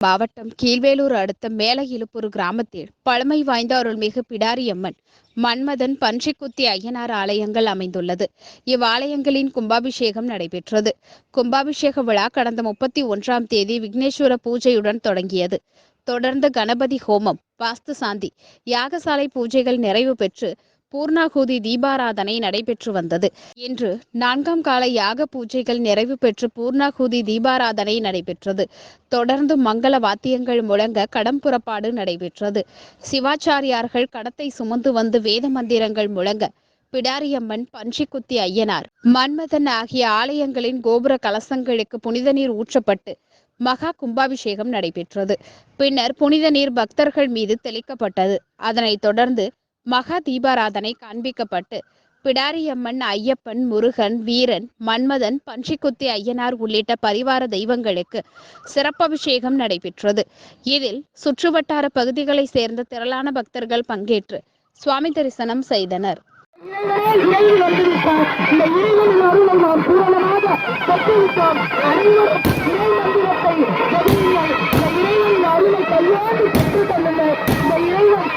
மாவட்டம் கீழ்வேலூர் அடுத்த மேல கிராமத்தில் பழமை வாய்ந்த அருள்மிகு பிடாரியம்மன் மன்மதன் பன்றிக்குத்தி ஐயனார் ஆலயங்கள் அமைந்துள்ளது. இவ்வாலயங்களின் கும்பாபிஷேகம் நடைபெற்றது. கும்பாபிஷேக விழா கடந்த முப்பத்தி ஒன்றாம் தேதி விக்னேஸ்வர பூஜையுடன் தொடங்கியது. தொடர்ந்து கணபதி ஹோமம் வாஸ்து சாந்தி யாகசாலை பூஜைகள் நிறைவு பெற்று பூர்ணாகுதி தீபாராதனை நடைபெற்று வந்தது. இன்று நான்காம் கால யாக பூஜைகள் நிறைவு பெற்று பூர்ணாகுதி தீபாராதனை நடைபெற்றது. தொடர்ந்து மங்கள வாத்தியங்கள் முழங்க கடம் புறப்பாடு நடைபெற்றது. சிவாச்சாரியார்கள் கடத்தை சுமந்து வந்து வேத மந்திரங்கள் முழங்க பிடாரியம்மன் பன்றிக்குத்தி ஐயனார் மன்மதன் ஆகிய ஆலயங்களின் கோபுர கலசங்களுக்கு புனித நீர் ஊற்றப்பட்டு மகா கும்பாபிஷேகம் நடைபெற்றது. பின்னர் புனித நீர் பக்தர்கள் மீது தெளிக்கப்பட்டது. அதனைத் தொடர்ந்து மகா தீபாராதனை காண்பிக்கப்பட்டு பிடாரியம்மன் ஐயப்பன் முருகன் வீரன் மன்மதன் பன்றிக்குத்தி ஐயனார் உள்ளிட்ட பரிவார தெய்வங்களுக்கு சிறப்பபிஷேகம் நடைபெற்றது. இதில் சுற்றுவட்டார பகுதிகளைச் சேர்ந்த திரளான பக்தர்கள் பங்கேற்று சுவாமி தரிசனம் செய்தனர். இறைவனே அருளை கையாண்டு இந்த இறைவன்